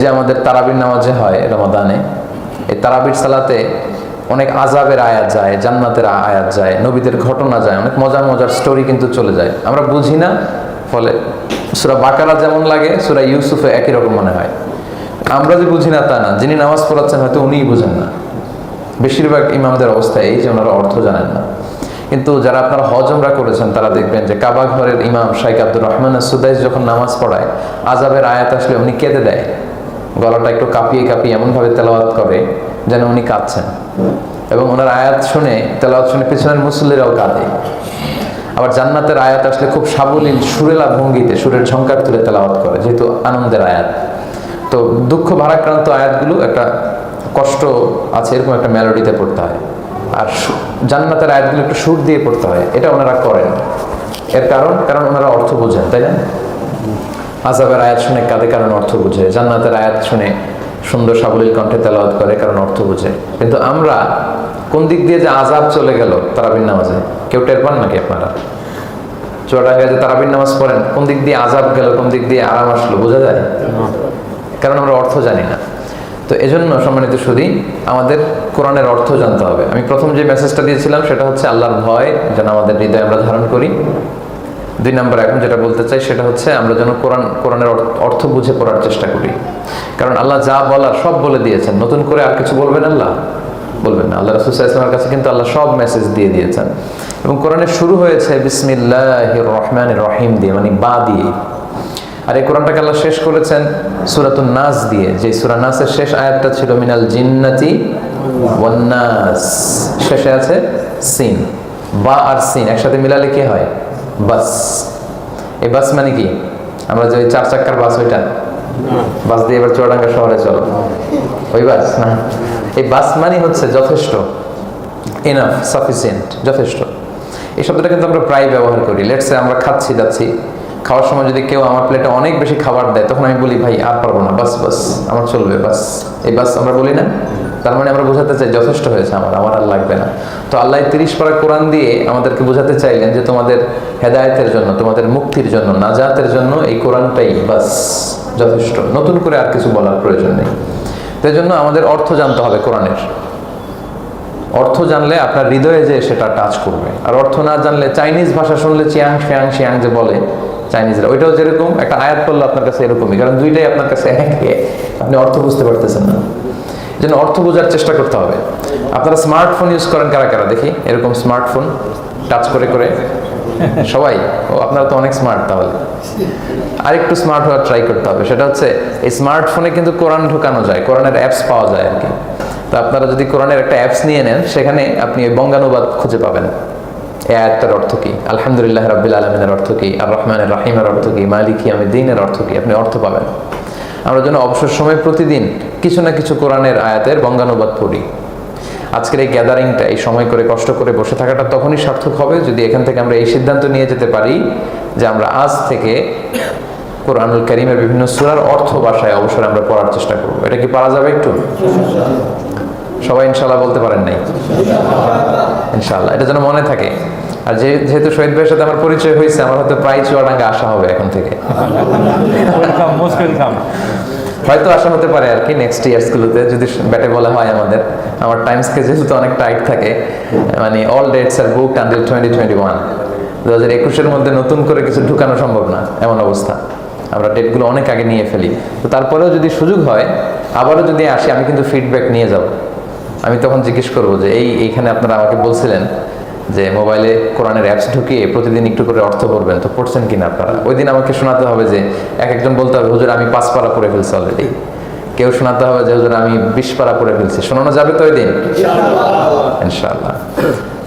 যে আমাদের তারাবির নামাজে হয় রমাদানে, এই তারাবির সালাতে অনেক আজাবের আয়াত যায়, জান্নাতের আয়াত যায়, নবীদের ঘটনা যায়, অনেক মজার মজার স্টোরি কিন্তু চলে যায়। আমরা বুঝি না, ফলে সুরা বাকারা যেমন লাগে, সুরা ইউসুফে একই রকম মনে হয়। আমরা যে বুঝি না তা না, যিনি নামাজ পড়াচ্ছেন হয়তো উনিই বুঝেন না। বেশিরভাগ ইমামদের অবস্থা এই যে ওনারা অর্থ জানেন না। কিন্তু যারা আপনারা হজমরা করেছেন, তারা দেখবেন যে কাবা ঘরের ইমাম শাইক আব্দুর রহমান সুদাইস যখন নামাজ পড়ায় আজাবের আয়াত আসলে উনি কেঁদে দেয়। গলাটা একটু কাঁপিয়ে কাঁপিয়ে এমনভাবে তেলাওয়াত করে যেন উনি কাঁদছেন। এবং ওনার আয়াত শুনে, তেলাওয়াত শুনে পিছনের মুসল্লিরাও কাঁদে। আবার জান্নাতের আয়াত আসলে খুব সাবলীল, সুরেলা ভঙ্গিতে, সুরের ঝঙ্কার তুলে তেলাওয়াত করে, যেহেতু আনন্দের আয়াত। তো দুঃখ ভারাক্রান্ত আয়াতগুলো একটা কষ্ট আছে, এরকম একটা মেলোডিতে পড়তে হয়। আর জান্নাতের আয়াতগুলো একটু সুর দিয়ে পড়তে হয়, এটা ওনারা করেন। এর কারণ কারণ ওনারা অর্থ বোঝেন, তাই না? আজাবের আয়াত শুনে কাঁদে কারণ অর্থ বুঝে। জান্নাতের আয়াত শুনে সুন্দর সাবলীল কণ্ঠে তেলাওয়াত করে কারণ অর্থ বুঝে। কিন্তু আমরা কোন দিক দিয়ে যে আজাব চলে গেল তারাবিন নামাজে? কেউ টের পান নাকি আপনারা? চুয়াডাঙ্গায় যে তারাবিন নামাজ পড়েন, কোন দিক দিয়ে আজাব গেল, কোন দিক দিয়ে আরাম আসলো, বোঝা যায়? কারণ আমরা অর্থ জানি না। তো এজন্য সম্মানিত সুদী আমাদের কোরআনের অর্থ জানতে হবে। আমি প্রথম যে মেসেজটা দিয়েছিলাম, সেটা হচ্ছে আল্লাহর ভয়, যেন আমাদের হৃদয়ে আমরা ধারণ করি। দুই নম্বর এখন যেটা বলতে চাই সেটা হচ্ছে আমরা যেন কোরআন, কোরআনের অর্থ- বুঝে পড়ার চেষ্টা করি। কারণ আল্লাহ যা বলার সব বলে দিয়েছেন। নতুন করে আর কিছু বলবেন আল্লাহ? বলবেন না। আল্লাহ রসুল ইসলামের কাছে কিন্তু আল্লাহ সব মেসেজ দিয়ে দিয়েছেন। এবং কোরআনের শুরু হয়েছে বিসমিল্লাহ রহমান রহিম দিয়ে মানে বা দিয়ে। আর এই কোরআনটাকে আল্লাহ শেষ করেছেন সুরাতুন নাস দিয়ে। যে সুরা নাসের শেষ আয়াতটা ছিল মিনাল জিন্নাতি ওয়ান্নাস শেষে আছে সিন। বা আর সিন। একসাথে মিলালে কি হয়? বাস। এই বাস মানে কি? আমরা যে চার চাক্কার বাস, ওইটা? বাস দিয়ে এবার চুয়াডাঙ্গা শহরে চলো। ওই বাস না? এই বাস মানে হচ্ছে যথেষ্ট। এনাফ সাফিসিয়েন্ট যথেষ্ট। এই শব্দটা কিন্তু আমরা প্রায় ব্যবহার করি। লেটসে আমরা খাচ্ছি, যাচ্ছি। খাওয়ার সময় যদি কেউ আমার প্লেটে অনেক বেশি খাবার দেয়, তখন আমি বলি, ভাই, আর পারব না। বাস বাস, আমার চলবে, বাস। এই বাস আমরা বলি না? তার মানে আমরা বোঝাতে চাই যথেষ্ট হয়েছে আমার আমার আর লাগবে না। তো আল্লাহ তিরিশ পারা কোরআন দিয়ে আমাদেরকে বোঝাতে চাইলেন যে তোমাদের হেদায়েতের জন্য, তোমাদের মুক্তির জন্য, নাজাতের জন্য এই কোরআনটাই বাস, যথেষ্ট। নতুন করে আর কিছু বলার প্রয়োজন নেই। তো এই জন্য আমাদের অর্থ জানতে হবে কোরআনের। অর্থ জানলে আপনার হৃদয়ে যে সেটা টাচ করবে। আর অর্থ না জানলে, চাইনিজ ভাষা শুনলে চিয়াং শিয়াং শিয়াং যে বলে চাইনিজরা, ওইটাও যেরকম, একটা আয়াত করল আপনার কাছে এরকমই। কারণ দুইটাই আপনার কাছে একে, আপনি অর্থ বুঝতে পারতেছেন না। জন্য অর্থ বোঝার চেষ্টা করতে হবে। আপনারা স্মার্টফোন ইউজ করেন কারা কারা? দেখি, এরকম স্মার্টফোন টাচ করে করে। সবাই? ও, আপনারা তো অনেক স্মার্ট তাহলে। আরেকটু স্মার্ট হওয়ার ট্রাই করতে হবে। সেটা হচ্ছে, এই স্মার্টফোনে কিন্তু কোরআন ঢোকানো যায়, কোরআনের অ্যাপস পাওয়া যায় আর কি। তো আপনারা যদি কোরআনের একটা অ্যাপস নিয়ে নেন, সেখানে আপনি বঙ্গানুবাদ খুঁজে পাবেন। এই আয়াতটার অর্থ কি? আলহামদুলিল্লাহ রাব্বিল আলমিনের অর্থ কি? আর রহমানের রাহিমের অর্থ কি? মালিকি আমি দিনের অর্থ কি? আপনি অর্থ পাবেন। আমরা যেন অবসর সময় প্রতিদিন কিছু না কিছু কোরআনের আয়াতের বঙ্গানুবাদ পড়ি। আজকের এই গ্যাদারিংটা, এই সময় করে কষ্ট করে বসে থাকাটা তখনই সার্থক হবে যদি এখান থেকে আমরা এই সিদ্ধান্ত নিয়ে যেতে পারি যে আমরা আজ থেকে কোরআনুল করিমের বিভিন্ন সুরার অর্থ ভাষায় অবসরে আমরা পড়ার চেষ্টা করব। এটা কি পারা যাবে একটু? সবাই ইনশাল্লাহ বলতে পারেন নাই? ইনশাল্লাহ এটা যেন মনে থাকে। আর যেহেতু শহীদ ভাইয়ের সাথে আমার পরিচয় হয়েছে, আমার হয়তো প্রায় চুয়াডাঙ্গা আসা হবে এখন থেকে। হয়তো আশা হতে পারে আর কি নেক্সট ইয়ার্সগুলোতে যদি ব্যাটে বলা হয় আমাদের। আমার টাইম স্কেজুল তো অনেক টাইট থাকে। মানে অল ডেটস আর book until twenty twenty one দু হাজার একুশের মধ্যে নতুন করে কিছু ঢুকানো সম্ভব না, এমন অবস্থা। আমরা ডেটগুলো অনেক আগে নিয়ে ফেলি। তো তারপরেও যদি সুযোগ হয়, আবারও যদি আসি, আমি কিন্তু ফিডব্যাক নিয়ে যাব। আমি তখন জিজ্ঞেস করব যে, এই, এইখানে আপনারা আমাকে বলছিলেন যে মোবাইলে কোরআনের অ্যাপস ঢুকিয়ে প্রতিদিন একটু করে অর্থ পড়বেন তো পড়ছেন কিনা আপনারা? ওই দিন আমাকে শোনাতে হবে যে এক একজন বলতে হবে হুজুর আমি পাঁচ পারা পড়ে ফেলছি অলরেডি কেউ শোনাতে হবে যে হুজুর আমি বিশ পারা পড়ে ফেলছি। শোনানো যাবে তো ওই দিন ইনশাআল্লাহ।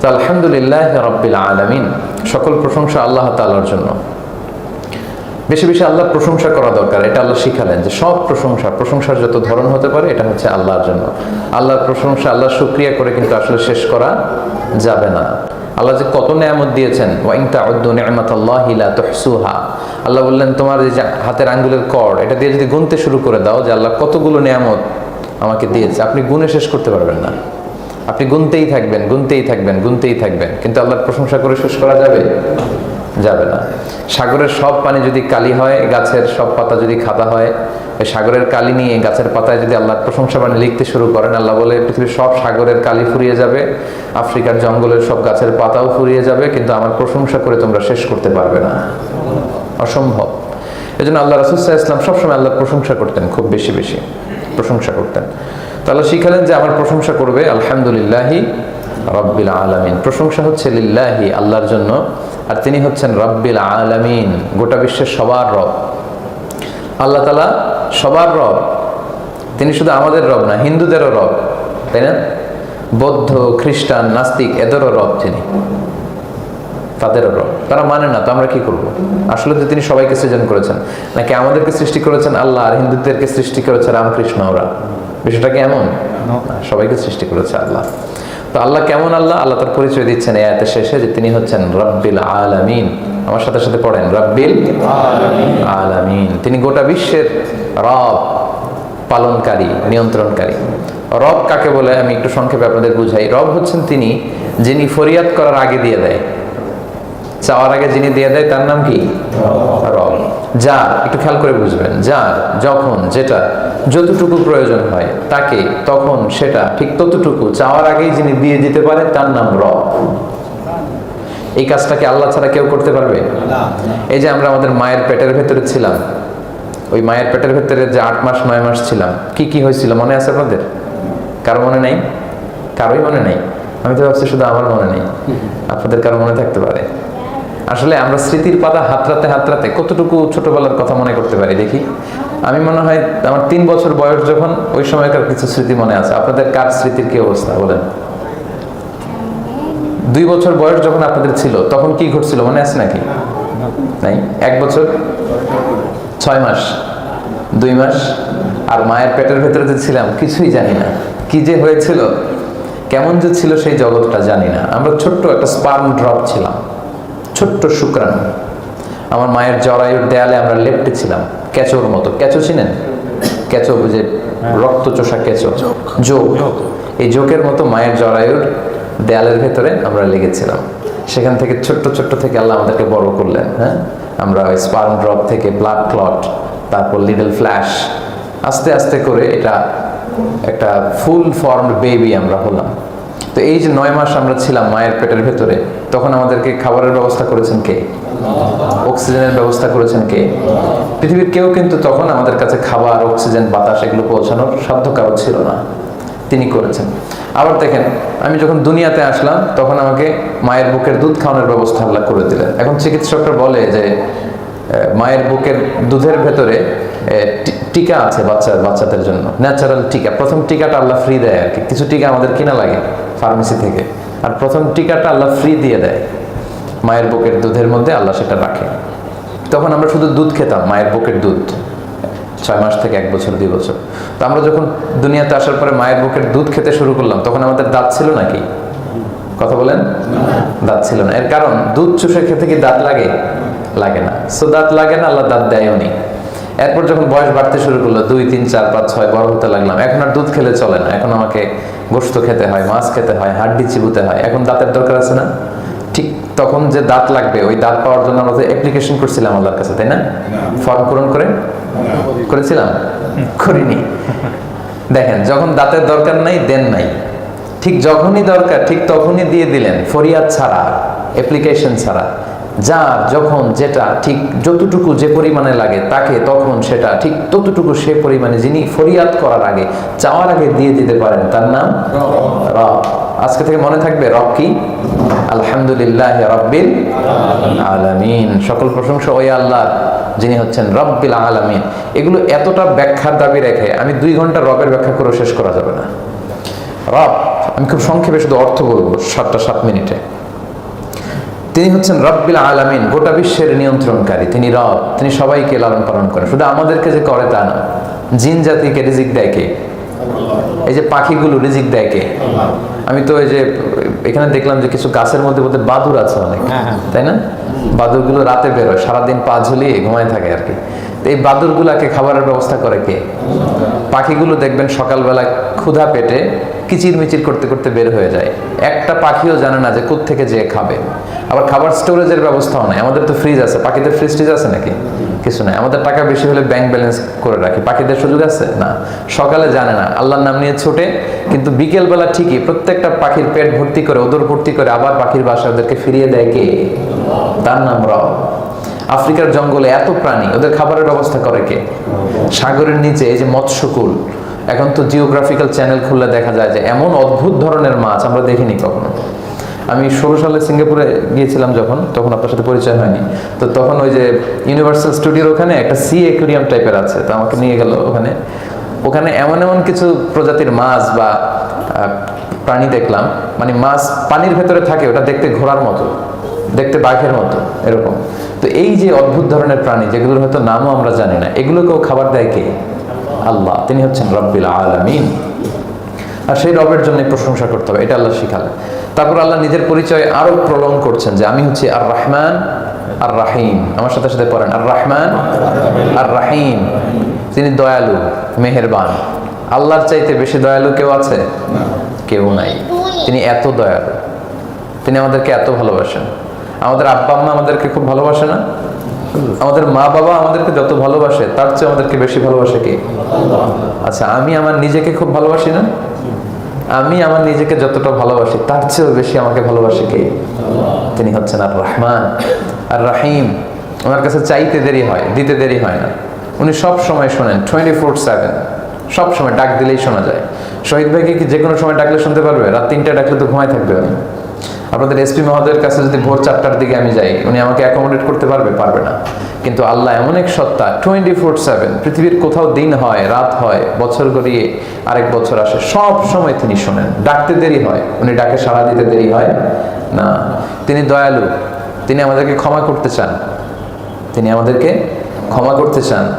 তো আলহামদুলিল্লাহ রব্বিল আলামিন। সকল প্রশংসা আল্লাহ তাআলার জন্য। বেশি বেশি আল্লাহর প্রশংসা করা দরকার এটা আল্লাহ শিখালেন যে সব প্রশংসা প্রশংসার যত ধরন হতে পারে এটা হচ্ছে আল্লাহর জন্য। আল্লাহর প্রশংসা আল্লাহর শুক্রিয়া করে কিন্তু আসলে শেষ করা যাবে না। আল্লাহ যে কত নেয়ামত দিয়েছেন, ওয়াইন নিয়ামত আল্লাহ তহসুহা। আল্লাহ বললেন, তোমার যে হাতের আঙ্গুলের কর এটা দিয়ে যদি গুনতে শুরু করে দাও যে আল্লাহ কতগুলো নেয়ামত আমাকে দিয়েছে, আপনি গুনে শেষ করতে পারবেন না। আপনি গুনতেই থাকবেন গুনতেই থাকবেন গুনতেই থাকবেন। কিন্তু আল্লাহর প্রশংসা করে শেষ করা যাবে? যাবে না। সাগরের সব পানি যদি কালি হয়, গাছের সব পাতা যদি খাতা হয় ওই সাগরের কালি নিয়ে, গাছের পাতায় যদি আল্লাহর প্রশংসা বাণী লিখতে শুরু করেন, আল্লাহ বলে, পৃথিবীর সব সাগরের কালি ফুরিয়ে যাবে, আফ্রিকার জঙ্গলের সব গাছের পাতাও ফুরিয়ে যাবে, কিন্তু আমার প্রশংসা করে তোমরা শেষ করতে পারবে না। অসম্ভব। এই জন্য আল্লাহ রসুল্লাহ ইসলাম সবসময় আল্লাহর প্রশংসা করতেন, খুব বেশি বেশি প্রশংসা করতেন। তাহলে শিখালেন যে, আমার প্রশংসা করবে, আলহামদুলিল্লাহি রব্বিল আলামিন। প্রশংসা হচ্ছে লিল্লাহি আল্লাহর জন্য। আর তিনি হচ্ছেন রব্বিল আলামিন গোটা বিশ্বের সবার রব। আল্লাহ তালা সবার রব। তিনি শুধু আমাদের রব না হিন্দুদেরও রব তাই না? বৌদ্ধ খ্রিস্টান নাস্তিক এদেরও রব তিনি। তাদেরও রব। তারা মানে না তো আমরা কি করব? আসলে তো তিনি সবাইকে সৃজন করেছেন। নাকি আমাদেরকে সৃষ্টি করেছেন আল্লাহ আর হিন্দুদেরকে সৃষ্টি করেছে রামকৃষ্ণ ওরা? বিষয়টা কি এমন? সবাইকে সৃষ্টি করেছে আল্লাহ। তো আল্লাহ কেমন আল্লাহ? আল্লাহ তার পরিচয় দিচ্ছেন আয়াতের শেষে যে তিনি হচ্ছেন রব্বিল আলামিন। আমার সাথে সাথে পড়েন, রব্বিল আলামিন। তিনি গোটা বিশ্বের রব, পালনকারী, নিয়ন্ত্রণকারী। রব কাকে বলে? আমি একটু সংক্ষেপে আপনাদের বুঝাই। রব হচ্ছেন তিনি যিনি ফরিয়াদ করার আগে দিয়ে দেয়। চাওয়ার আগে যিনি দিয়ে দেয়, তার নাম কি? রব। যার একটু খেয়াল করে বুঝবেন। যার যখন যেটা যতটুকু প্রয়োজন হয়, তাকে, তখন সেটা, ঠিক ততটুকু। চাওয়ার আগেই যিনি দিয়ে দিতে পারে, তার নাম রব। এই কাজটাকে আল্লাহ ছাড়া কেউ করতে পারবে? এই যে আমরা আমাদের মায়ের পেটের ভেতরে ছিলাম, ওই মায়ের পেটের ভেতরে যে আট মাস, নয় মাস ছিলাম, কি কি হয়েছিল মনে আছে আপনাদের? কারও মনে নেই? কারোই মনে নেই? আমি তো ভাবছি শুধু আমার মনে নেই। আপনাদের কারও মনে থাকতে পারে। আসলে আমরা স্মৃতির পাতা হাতরাতে হাতরাতে কতটুকু ছোটবেলার কথা মনে করতে পারি, দেখি? আমি মনে হয় আমার তিন বছর বয়স যখন ওই সময়কার কিছু স্মৃতি মনে আছে। আপনাদের কার স্মৃতির কি অবস্থা, বলেন? দুই বছর বয়স যখন আপনাদের ছিল, তখন কি ঘটছিল, মনে আছে নাকি? নাই? এক বছর? ছয় মাস? দুই মাস? আর মায়ের পেটের ভেতরে যে ছিলাম, কিছুই জানি না। কি যে হয়েছিল, কেমন যে ছিল সেই জগৎটা জানি না। আমরা ছোট্ট একটা স্পার্ম ড্রপ ছিলাম। ছোট্ট শুক্রাণু। আমার মায়ের জরায়ুর দেয়ালে আমরা লেপটে ছিলাম। কেঁচোর মতো। কেঁচো চিনেন? কেঁচো যে রক্ত চোষা কেঁচো। যোগ। এই যোগের মতো মায়ের জরায়ুর দেয়ালের ভেতরে আমরা লেগেছিলাম। সেখান থেকে ছোট্ট ছোট্ট থেকে আল্লাহ আমাদেরকে বড় করলেন হ্যাঁ? আমরা ওই স্পার্ম ড্রপ থেকে ব্লাড ক্লট তারপর লিডল ফ্ল্যাশ আস্তে আস্তে করে এটা একটা ফুল ফর্মড বেবি আমরা হলাম। তো এই যে নয় মাস আমরা ছিলাম মায়ের পেটের ভেতরে, তখন আমাদেরকে খাবারের ব্যবস্থা করেছেন কে? অক্সিজেনের ব্যবস্থা করেছেন কে? পৃথিবীর কেউ কিন্তু তখন আমাদের কাছে খাবার, অক্সিজেন, বাতাস এগুলো পৌঁছানোর সাধ্য কারও ছিল না। তিনি করেছেন। আবার দেখেন, আমি যখন দুনিয়াতে আসলাম, তখন আমাকে মায়ের বুকের দুধ খাওয়ানোর ব্যবস্থা আল্লাহ করে দিলেন। এখন চিকিৎসকরা বলে যে মায়ের বুকের দুধের ভেতরে টিকা আছে বাচ্চার, বাচ্চাদের জন্য। ন্যাচারাল টিকা। প্রথম টিকাটা আল্লাহ ফ্রি দেয় আর কি। কিছু টিকা আমাদের কিনা লাগে ফার্মেসি থেকে। আর প্রথম টিকাটা আল্লাহ ফ্রি দিয়ে দেয়। মায়ের বুকের দুধের মধ্যে আল্লাহ সেটা রাখে। তখন আমরা শুধু দুধ খেতাম, মায়ের বুকের দুধ। ছয় মাস থেকে এক বছর, দুই বছর। তো আমরা যখন দুনিয়াতে আসার পরে মায়ের বুকের দুধ খেতে শুরু করলাম, তখন আমাদের দাঁত ছিল নাকি? কথা বলেন? দাঁত ছিল না। এর কারণ, দুধ চুষে খেতে কি দাঁত লাগে? লাগে না। সো দাঁত লাগে না, আল্লাহ দাঁত দেয়ও নি। এরপর যখন বয়স বাড়তে শুরু করল, দুই, তিন, চার, পাঁচ, ছয় বড় হতে লাগলাম। এখন আর দুধ খেলে চলে না। এখন আমাকে গোস্ত খেতে হয়, মাছ খেতে হয়, হাড্ডি চিবুতে হয়। এখন দাঁতের দরকার আছে না? ঠিক তখন যে দাঁত লাগবে, ওই দাঁত পাওয়ার জন্য আমরা অ্যাপ্লিকেশন করছিলাম আল্লাহর কাছে, তাই না? ফর্ম পূরণ করে? করেছিলাম? করিনি। দেখেন, যখন দাঁতের দরকার নাই, দেন নাই। ঠিক যখনই দরকার, ঠিক তখনই দিয়ে দিলেন। ফরিয়াদ ছাড়া অ্যাপ্লিকেশন ছাড়া। যার যখন যেটা ঠিক যতটুকু যে পরিমাণে লাগে তাকে তখন সেটা ঠিক ততটুকু সে পরিমাণে যিনি ফরিয়াদ করার আগে চাওয়ার আগে দিয়ে দিতে পারেন তার নাম রব। আজকে থেকে মনে থাকবে রব কি? আলহামদুলিল্লাহ রব্বিল আলামিন। সকল প্রশংসা ওই আল্লাহ যিনি হচ্ছেন রব্বিল আলামিন। এগুলো এতটা ব্যাখ্যার দাবি রেখে আমি দুই ঘণ্টা রবের ব্যাখ্যা করে শেষ করা যাবে না। রব আমি খুব সংক্ষেপে শুধু অর্থ বলব সাতটা সাত মিনিটে। তিনি হচ্ছেন রব্বিল আলামিন গোটা বিশ্বের নিয়ন্ত্রণকারী। তিনি রব তিনি সবাইকে লালন পালন করেন। শুধু আমাদেরকে যে করে তা না জিন জাতিকে রিজিক দেয় কে? এই যে পাখিগুলো রিজিক দেয় কে? আমি তো এই যে এখানে দেখলাম যে কিছু গাছের মধ্যে মধ্যে বাদুর আছে অনেক। হ্যাঁ, হ্যাঁ। তাই না? বাদুরগুলো রাতে বেরোয় সারাদিন পা ঝুলিয়ে ঘুমায় থাকে আর কি। এই বাদুরগুলাকে খাবারের ব্যবস্থা করে কে? পাখিগুলো দেখবেন সকালবেলা ক্ষুধা পেটে কিচির মিচির করতে করতে বের হয়ে যায়। একটা পাখিও জানে না যে থেকে যে খাবে। আবার খাবার স্টোরেজের ব্যবস্থাও নাই। আমাদের তো ফ্রিজ আছে। পাখিদের ফ্রিজ টিজ আছে নাকি? কিছু নাই। আমাদের টাকা বেশি হলে ব্যাংক ব্যালেন্স করে রাখি। পাখিদের সুযোগ আছে? না। সকালে জানে না। আল্লাহর নাম নিয়ে ছোটে। কিন্তু বিকেলবেলা ঠিকই প্রত্যেকটা পাখির পেট ভর্তি করে, ওদর ভর্তি করে আবার পাখির বাসা ওদেরকে ফিরিয়ে দেয় কে? তার নাম রব। আফ্রিকার জঙ্গলে এত প্রাণী, ওদের খাবারের ব্যবস্থা করে কে? সাগরের নিচে এই যে মৎস্যকুল এখন তো জিওগ্রাফিক্যাল চ্যানেল খুললে দেখা যায় যে এমন অদ্ভুত ধরনের মাছ আমরা দেখিনি কখনো। আমি ষোলো সালে সিঙ্গাপুরে গিয়েছিলাম যখন, তখন আপনার সাথে পরিচয় হয়নি। তো তখন ওই যে ইউনিভার্সাল স্টুডিওর ওখানে একটা সি অ্যাকুরিয়াম টাইপের আছে, তো আমাকে নিয়ে গেল ওখানে। ওখানে এমন এমন কিছু প্রজাতির মাছ বা প্রাণী দেখলাম। মানে মাছ পানির ভেতরে থাকে, ওটা দেখতে ঘোড়ার মতো, দেখতে বাঘের মতো, এরকম। তো এই যে অদ্ভুত ধরনের প্রাণী, যেগুলোর হয়তো নামও আমরা জানি না, এগুলোকেও খাবার দেয় কে? আল্লাহ, তিনি হচ্ছেন রব্বিল আলামিন। আর সেই রবের জন্য প্রশংসা করতে হবে, এটা আল্লাহ শিখালে তারপর আল্লাহ নিজের পরিচয় আরও প্রলং করছেন যে, আমি হচ্ছি আর রহমান আর রাহিম আমার সাথে সাথে পড়েন আর রহমান আর রাহিম তিনি দয়ালু, মেহেরবান। আল্লাহর চাইতে বেশি দয়ালু কেউ আছে? কেউ নাই। তিনি এত দয়ালু। তিনি আমাদেরকে এত ভালোবাসেন। আমাদের আব্বা আম্মা আমাদেরকে খুব ভালোবাসে না? আমাদের মা বাবা আমাদেরকে যত ভালোবাসে, তার চেয়ে আমাদেরকে বেশি ভালোবাসে কে? আচ্ছা আমি আমার নিজেকে খুব ভালোবাসি না? আমি আমার নিজেকে যতটা ভালোবাসি, তার চেয়েও বেশি আমাকে ভালোবাসে কে? তিনি হচ্ছেন আর রহমান আর রাহিম ওনার কাছে চাইতে দেরি হয়, দিতে দেরি হয় না। উনি সব সময় শোনেন টোয়েন্টি ফোর সেভেন সব সময় ডাক দিলেই শোনা যায়। শহীদ ভাইকে কি যে কোনো সময় ডাকলে শুনতে পারবে? রাত তিনটা ডাকলে তো ঘুমাই থাকবে। আপনাদের এসপি মহোদয়ের কাছে যদি ভোর চারটার দিকে আমি যাই, উনি আমাকে অ্যাকোমোডেট করতে পারবে? পারবে না। কিন্তু আল্লাহ এমন এক সত্তা টোয়েন্টি ফোর সেভেন পৃথিবীর কোথাও দিন হয়, রাত হয়, বছর গড়িয়ে আরেক বছর আসে, সব সময় তিনি শোনেন। ডাকতে দেরি হয়। উনি ডাকে সাড়া দিতে দেরি হয়? না। তিনি দয়ালু। তিনি আমাদেরকে ক্ষমা করতে চান। তিনি আমাদেরকে ক্ষমা করতে চান।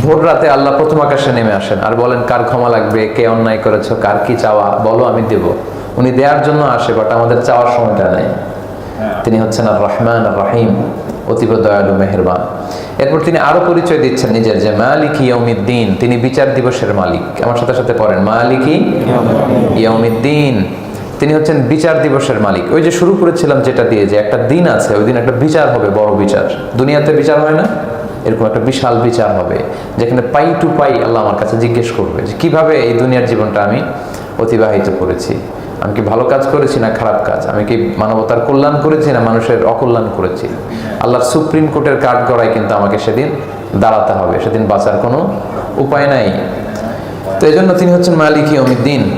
ভোর রাতে আল্লাহ প্রথম আকাশে নেমে আসেন। আর বলেন, কার ক্ষমা লাগবে? কে অন্যায় করেছ? কার কি চাওয়া? বলো, আমি দেব। উনি দেওয়ার জন্য আসে বাট আমাদের চাওয়ার সময়টা নেই। তিনি হচ্ছেন আর রহমান আর রাহিম অতীব দয়ালু মেহেরবান। এরপর তিনি আরও পরিচয় দিচ্ছেন নিজের যে মালিক ইয়মিদ্দিন তিনি বিচার দিবসের মালিক। আমার সাথে সাথে পড়েন মালিকি ইয়মিদ্দিন তিনি হচ্ছেন বিচার দিবসের মালিক। ওই যে শুরু করেছিলাম যেটা দিয়ে যে একটা দিন আছে ওই দিন একটা বিচার হবে বড় বিচার। দুনিয়াতে বিচার হয় না এরকম একটা বিশাল বিচার হবে যেখানে পাই টু পাই আল্লাহ আমার কাছে জিজ্ঞেস করবে যে কীভাবে এই দুনিয়ার জীবনটা আমি অতিবাহিত করেছি। আমি কি ভালো কাজ করেছি না খারাপ কাজ? আমি কি মানবতার কল্যাণ করেছি না মানুষের অকল্যাণ করেছি? আল্লাহর সুপ্রিম কোর্টের কাঠ গড়ায় কিন্তু আমাকে সেদিন দাঁড়াতে হবে। সেদিন বাঁচার কোনো উপায় নাই। তো এই জন্য তিনি হচ্ছেন মালিক ইয়মিদ্দিন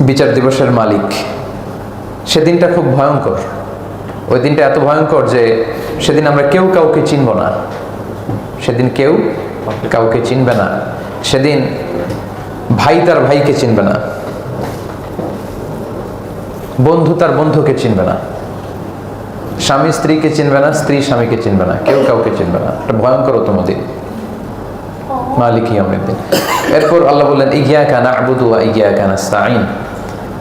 বিচার দিবসের মালিক। সেদিনটা খুব ভয়ঙ্কর। ওই দিনটা এত ভয়ঙ্কর যে সেদিন আমরা কেউ কাউকে চিনব না। সেদিন কেউ কাউকে চিনবে না। সেদিন ভাই তার ভাইকে চিনবে না। বন্ধু তার বন্ধুকে চিনবে না। স্বামী স্ত্রীকে চিনবে না স্ত্রী স্বামীকে চিনবে না কেউ কাউকে চিনবে না। একটা ভয়ঙ্করতম দিন মালিক দিন এরপর আল্লাহ বললেন ইয়া কানা আবুদু ইয়া কানা স্তাইন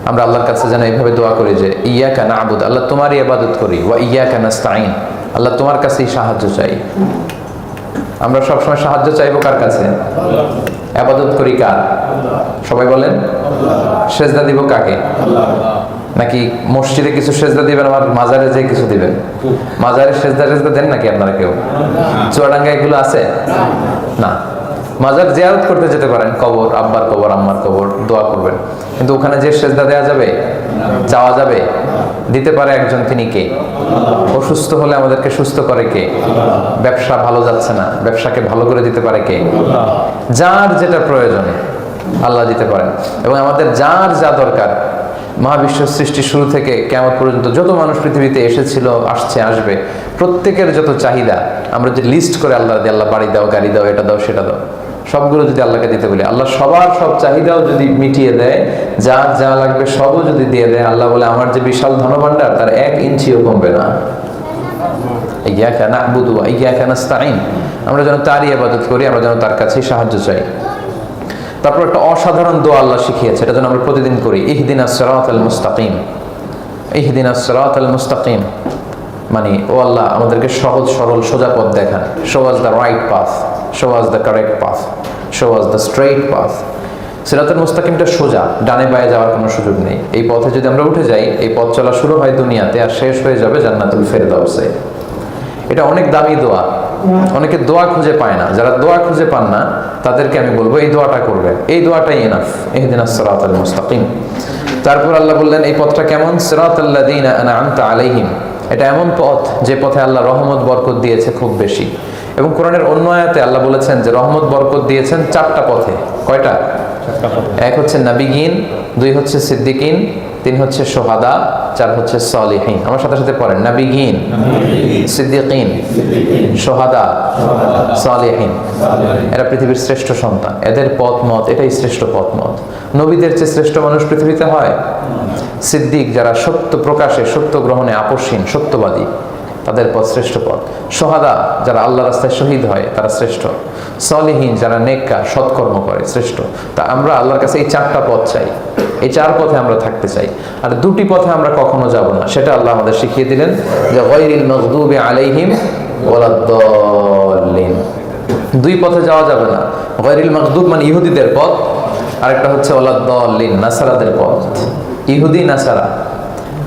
আমরা আল্লাহর কাছে যেন এইভাবে দোয়া করি যে ইয়া কানা আবুদ আল্লাহ তোমারই আবাদত করি। ওয়া ইয়া কানা স্তাইন আল্লাহ তোমার কাছেই সাহায্য চাই। আমরা সবসময় সাহায্য চাইব কার কাছে? আবাদত করি কার? সবাই বলেন সেজদা দিব কাকে? নাকি মসজিদে কিছু সেজদা দিবেন আমার মাজারে যে কিছু দিবেন? মাজারে সেজদা টেজদা দেন নাকি আপনারা কেউ? চুয়াডাঙ্গা এগুলো আছে? না। মাজার জিয়ারত করতে যেতে পারেন, কবর, আব্বার কবর, আম্মার কবর, দোয়া করবেন। কিন্তু ওখানে যে সেজদা দেওয়া যাবে চাওয়া যাবে, দিতে পারে একজন, তিনি কে? অসুস্থ হলে আমাদেরকে সুস্থ করে কে? ব্যবসা ভালো যাচ্ছে না, ব্যবসাকে ভালো করে দিতে পারে কে? যার যেটা প্রয়োজন, আল্লাহ দিতে পারেন। এবং আমাদের যার যা দরকার মহাবিশ্ব সৃষ্টির শুরু থেকে কেমন পর্যন্ত যত মানুষ পৃথিবীতে এসেছিল, আসছে, আসবে, প্রত্যেকের যত চাহিদা, আমরা যে লিস্ট করে আল্লাহ দিয়ে আল্লাহ বাড়ি দাও, গাড়ি দাও, এটা দাও, সেটা দাও, সবগুলো যদি আল্লাহকে দিতে বলি, আল্লাহ সবার সব চাহিদাও যদি মিটিয়ে দেয়, যা যা লাগবে সবও যদি দিয়ে দেয়, আল্লাহ বলে আমার যে বিশাল ধনভাণ্ডার, তার এক ইঞ্চিও কমবে না। আমরা যেন তারই আবাদত করি, আমরা যেন তার কাছেই সাহায্য চাই। তারপর একটা অসাধারণ দোয়া আল্লাহ শিখিয়েছে, এটা যেন আমরা প্রতিদিন করি। ইহদিন আসরাত আল মুস্তাকিম। ইহদিন আসরাত আল মুস্তাকিম। মানে ও আল্লাহ, আমাদেরকে সহজ, সরল, সোজা পথ দেখান। Show was the right path show was the correct path show was the straight path সিরাতুল মুস্তাকিমটা সোজা, ডানে বায়ে যাওয়ার কোনো সুযোগ নেই। এই পথে যদি আমরা উঠে যাই, এই পথ চলা শুরু হয় দুনিয়াতে আর শেষ হয়ে যাবে জান্নাতুল ফেরদাউসে। এটা অনেক দামি দোয়া। অনেকে দোয়া খুঁজে পায় না। যারা দোয়া খুঁজে পান না তাদেরকে আমি বলব এই দোয়াটা করবে। এই দোয়াটাই এনাফ এহদিন সিরাতাল মুস্তাকিম। তারপর আল্লাহ বললেন এই পথটা কেমন? সিরাতাল্লাযীনা আনআমতা আলাইহিম। এটা এমন পথ যে পথে আল্লাহ রহমত বরকত দিয়েছে খুব বেশি। এবং কোরআনের অন্য আয়াতে আল্লাহ বলেছেন যে রহমত বরকত দিয়েছেন চারটা পথে। কয়টা? এক হচ্ছে নাবিগিন দুই হচ্ছে সিদ্দিকিন, তিন হচ্ছে সোহাদা, চার হচ্ছে সলিহীন। আমার সাথে সাথে পড়েন, নাবিগিন, সিদ্দিকিন, সোহাদা, সলিহীন। এরা পৃথিবীর শ্রেষ্ঠ সন্তান। এদের পথ মত এটাই শ্রেষ্ঠ পথ মত নবীদের চেয়ে শ্রেষ্ঠ মানুষ পৃথিবীতে হয়? সিদ্দিক যারা সত্য প্রকাশে, সত্য গ্রহণে আপসীন সত্যবাদী, তাদের পথ শ্রেষ্ঠ পথ। সোহাদা যারা আল্লাহ রাস্তায় শহীদ হয়, তারা শ্রেষ্ঠ। সলিহীন যারা নেককা সৎকর্ম করে, শ্রেষ্ঠ। তা আমরা আল্লাহর কাছে এই চারটা পথ চাই। এই চার পথে আমরা থাকতে চাই। আর দুটি পথে আমরা কখনো যাব না। সেটা আল্লাহ আমাদের শিখিয়ে দিলেন যে গৈরিল মখদুবে আলাইহিম ওয়ালাদ্দাল্লিন দুই পথে যাওয়া যাবে না। গৈরিল মখদুব মানে ইহুদিদের পথ। আরেকটা হচ্ছে ওলাদ্দাল্লিন নাসারাদের পথ। ইহুদি, নাসারা,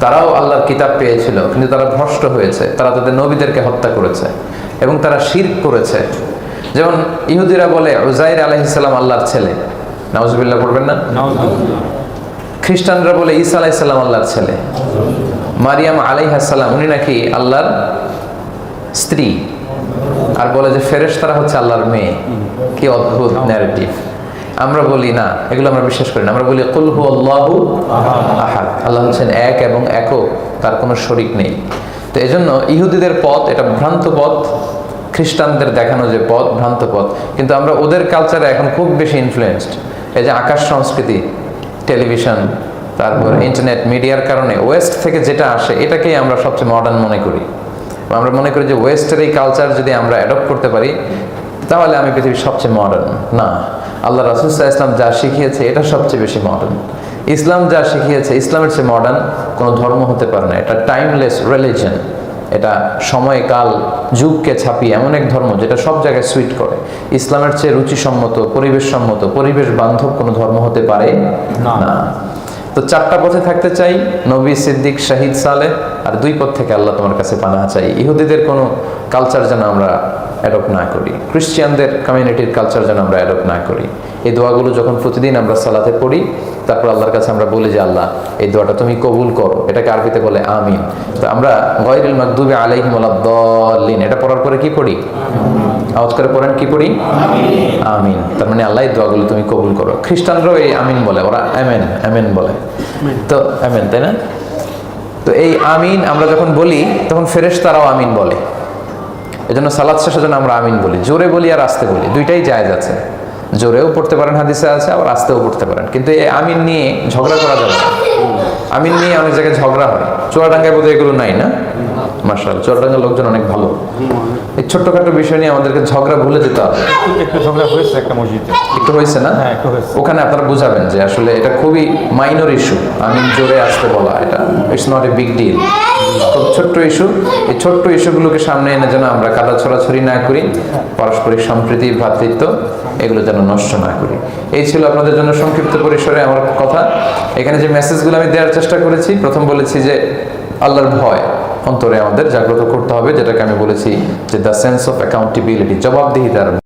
তারাও আল্লাহর কিতাব পেয়েছিল, কিন্তু তারা ভ্রষ্ট হয়েছে। তারা তাদের নবীদেরকে হত্যা করেছে এবং তারা শির করেছে। যেমন ইহুদিরা বলে উজাইর আলহিসাল্লাম আল্লাহর ছেলে। নাউজুবিল্লাহ পড়বেন না? খ্রিস্টানরা বলে ঈসা আলাইসাল্লাম আল্লাহর ছেলে। মারিয়াম আলাইহাসাল্লাম উনি নাকি আল্লাহর স্ত্রী। আর বলে যে ফেরেশতারা হচ্ছে আল্লাহর মেয়ে। কি অদ্ভুত ন্যারেটিভ আমরা বলি, না, এগুলো আমরা বিশ্বাস করি না। আমরা বলি কুলহু আল্লাহু আহাদ। আল্লাহ হচ্ছেন এক এবং একক, তার কোনো শরিক নেই। তো এজন্য ইহুদিদের পথ, এটা ভ্রান্ত পথ, খ্রিস্টানদের দেখানো যে পথ, ভ্রান্ত পথ। কিন্তু আমরা ওদের কালচারে এখন খুব বেশি ইনফ্লুয়েসড এই যে আকাশ সংস্কৃতি টেলিভিশন তারপর ইন্টারনেট মিডিয়ার কারণে ওয়েস্ট থেকে যেটা আসে এটাকেই আমরা সবচেয়ে মডার্ন মনে করি। আমরা মনে করি যে ওয়েস্টের এই কালচার যদি আমরা অ্যাডপ্ট করতে পারি তাহলে আমি পৃথিবীর সবচেয়ে মডার্ন না আল্লাহ রাসুল্লাহ ইসলাম যা শিখিয়েছে এটা সবচেয়ে বেশি মডার্ন ইসলাম যা শিখিয়েছে ইসলামের চেয়ে মডার্ন কোনো ধর্ম হতে পারে না। এটা টাইমলেস রিলিজন এটা সময় কাল যুগকে ছাপিয়ে এমন এক ধর্ম যেটা সব জায়গায় সুইট করে। ইসলামের চেয়ে রুচিসম্মত পরিবেশ সম্মত পরিবেশ বান্ধব কোনো ধর্ম হতে পারে না। তো চারটা পথে থাকতে চাই নবী সিদ্দিক শাহিদ সালে আর দুই পথ থেকে আল্লাহ তোমার কাছে পানাহা চাই। ইহুদিদের কোনো কালচার যেন আমরা অ্যাডপ্ট না করি খ্রিস্টিয়ানদের কমিউনিটির কালচার যেন আমরা অ্যাডপ্ট না করি। এই দোয়াগুলো যখন প্রতিদিন আমরা সালাতে পড়ি তারপর আল্লাহর কাছে আমরা বলি যে আল্লাহ, এই দোয়াটা তুমি কবুল করো। এটাকে আরবিতে বলে আমিন। তো আমরা গয়রুল মাকদুবে আলাইহিম আলাদ্দাল্লিন এটা পড়ার পরে কি পড়ি? আওয়াজ করে পড়েন, কি পড়ি? আমিন। তার মানে আল্লাহ দোয়াগুলো তুমি কবুল করো। খ্রিস্টানরাও এই আমিন বলে, ওরা আমেন আমেন বলে। তো আমেন, তাই না? তো এই আমিন আমরা যখন বলি, তখন ফেরেশ তারাও আমিন বলে। এজন্য সালাদ শেষের জন্য আমরা আমিন বলি। জোরে বলি আর আস্তে বলি। দুইটাই জায়েজ আছে। জোরেও পড়তে পারেন, হাদিসে আছে, আবার আস্তেও পড়তে পারেন। কিন্তু এই আমিন নিয়ে ঝগড়া করা যাবে আমিন নিয়ে অনেক জায়গায় ঝগড়া হয়। চুয়াডাঙ্গায় বোধহয় এগুলো নাই না? মার্শাল চুয়াডাঙ্গার লোকজন অনেক ভালো। এই ছোট্টখাটো বিষয় নিয়ে আমাদেরকে ঝগড়া ভুলে যেতে হবে। একটু ঝগড়া হয়েছে একটা মসজিদে। একটু হয়েছে না? হ্যাঁ, একটু হয়েছে। ওখানে আপনারা বুঝাবেন যে আসলে এটা খুবই মাইনর ইস্যু আমি জোরে আসতে বলা এটা it's not a big deal খুব ছোট্ট ইস্যু এই ছোট্ট ইস্যুগুলোকে সামনে এনে যেন আমরা কাদা ছড়াছড়ি না করি পারস্পরিক সম্প্রীতি ভ্রাতৃত্ব এগুলো যেন নষ্ট না করি। এই ছিল আপনাদের জন্য সংক্ষিপ্ত পরিসরে আমার কথা। এখানে যে মেসেজগুলো আমি দেওয়ার চেষ্টা করেছি প্রথম বলেছি যে আল্লাহর ভয়। অন্তরে আমাদের জাগ্রত করতে হবে যেটাকে আমি বলেছি যে দ্য সেন্স অফ অ্যাকাউন্টেবিলিটি জবাবদিহিতার